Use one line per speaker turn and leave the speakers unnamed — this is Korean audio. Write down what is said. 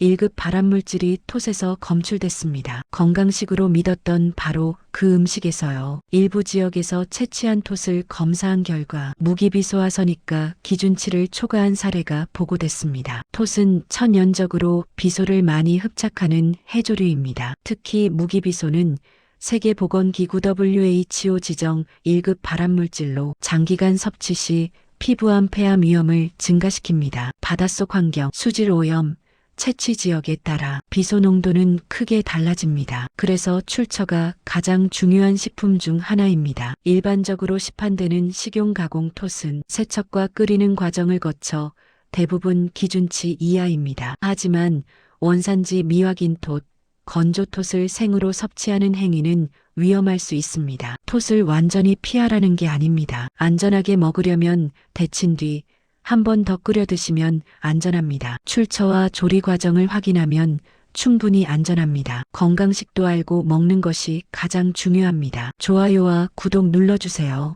1급 발암물질이 톳에서 검출됐습니다. 건강식으로 믿었던 바로 그 음식에서요. 일부 지역에서 채취한 톳을 검사한 결과 무기비소화선이가 기준치를 초과한 사례가 보고됐습니다. 톳은 천연적으로 비소를 많이 흡착하는 해조류입니다. 특히 무기비소는 세계보건기구 WHO 지정 1급 발암물질로 장기간 섭취 시 피부암 폐암 위험을 증가시킵니다. 바닷속 환경, 수질 오염, 채취 지역에 따라 비소 농도는 크게 달라집니다. 그래서 출처가 가장 중요한 식품 중 하나입니다. 일반적으로 시판되는 식용 가공 톳은 세척과 끓이는 과정을 거쳐 대부분 기준치 이하입니다. 하지만 원산지 미확인 톳, 건조 톳을 생으로 섭취하는 행위는 위험할 수 있습니다. 톳을 완전히 피하라는 게 아닙니다. 안전하게 먹으려면 데친 뒤 한 번 더 끓여 드시면 안전합니다. 출처와 조리 과정을 확인하면 충분히 안전합니다. 건강식도 알고 먹는 것이 가장 중요합니다. 좋아요와 구독 눌러주세요.